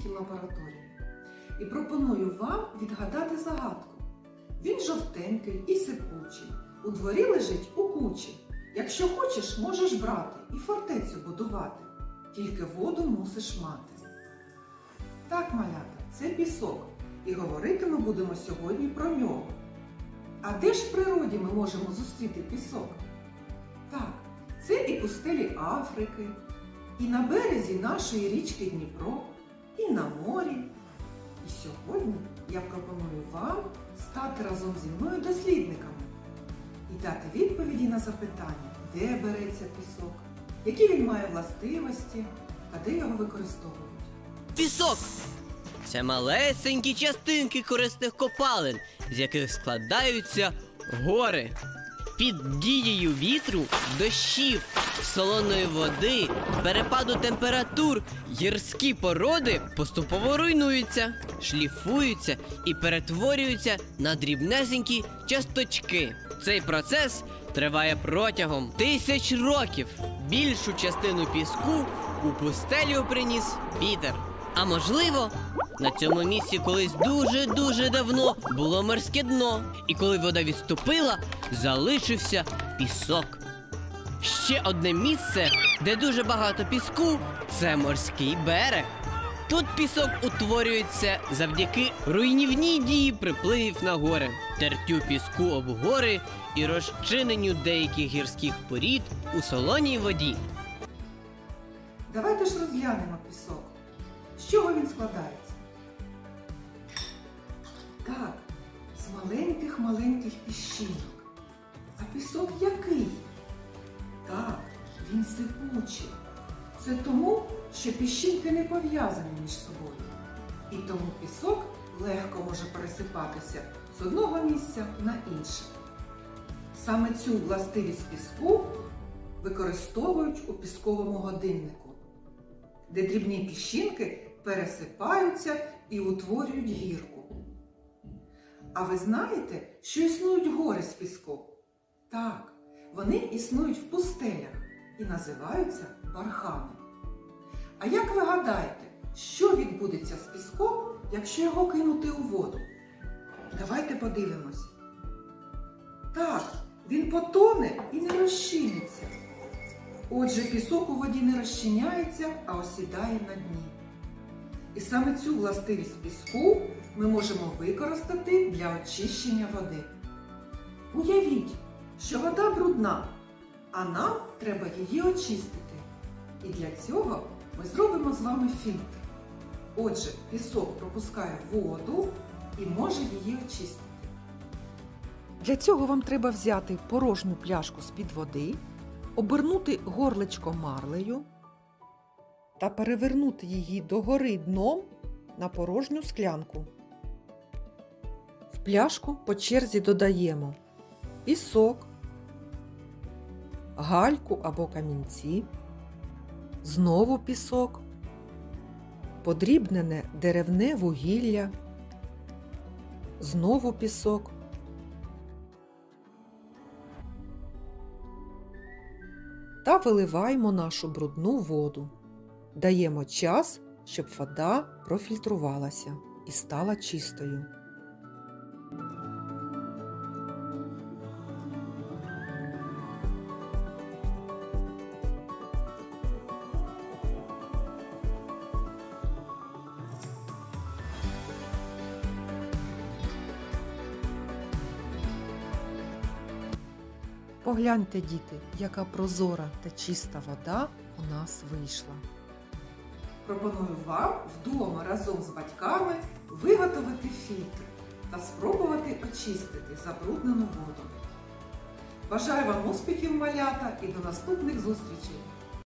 дослідницькій лабораторії. І пропоную вам відгадати загадку. Він жовтенький і сипучий. У дворі лежить у кучі. Якщо хочеш, можеш брати і фортецю будувати. Тільки воду мусиш мати. Так, малята, це пісок. І говорити ми будемо сьогодні про нього. А де ж в природі ми можемо зустріти пісок? Так, це і пустелі Африки, і на березі нашої річки Дніпро, і на морі. І сьогодні я пропоную вам стати разом зі мною дослідниками і дати відповіді на запитання, де береться пісок, які він має властивості та де його використовують. Пісок це малесенькі частинки корисних копалин, з яких складаються гори. Під дією вітру, дощів, солоної води, перепаду температур гірські породи поступово руйнуються, шліфуються і перетворюються на дрібнесенькі часточки. Цей процес триває протягом тисяч років. Більшу частину піску у пустелю приніс вітер. А можливо, на цьому місці колись дуже-дуже давно було морське дно, і коли вода відступила, залишився пісок. Ще одне місце, де дуже багато піску, це морський берег. Тут пісок утворюється завдяки руйнівній дії припливів на гори, тертю піску об гори і розчиненню деяких гірських порід у солоній воді. Давайте ж розглянемо пісок. З чого він складається? Так, з маленьких-маленьких піщинок. А пісок який? Так, він сипучий. Це тому, що піщинки не пов'язані між собою. І тому пісок легко може пересипатися з одного місця на інше. Саме цю властивість піску використовують у пісковому годиннику, де дрібні піщинки пересипаються і утворюють гірку. А ви знаєте, що існують гори з піску? Так, вони існують в пустелях і називаються бархани. А як ви гадаєте, що відбудеться з піском, якщо його кинути у воду? Давайте подивимось. Так, він потоне і не розчиниться. Отже, пісок у воді не розчиняється, а осідає на дні. І саме цю властивість піску ми можемо використати для очищення води. Уявіть, що вода брудна, а нам треба її очистити. І для цього ми зробимо з вами фільтр. Отже, пісок пропускає воду і може її очистити. Для цього вам треба взяти порожню пляшку з-під води, обернути горлечко марлею та перевернути її догори дном на порожню склянку. В пляшку по черзі додаємо пісок, гальку або камінці, знову пісок, подрібнене деревне вугілля, знову пісок. Та виливаємо нашу брудну воду. Даємо час, щоб вода профільтрувалася і стала чистою. Погляньте, діти, яка прозора та чиста вода у нас вийшла. Пропоную вам вдома разом з батьками виготовити фільтр та спробувати очистити забруднену воду. Бажаю вам успіхів, малята, і до наступних зустрічей!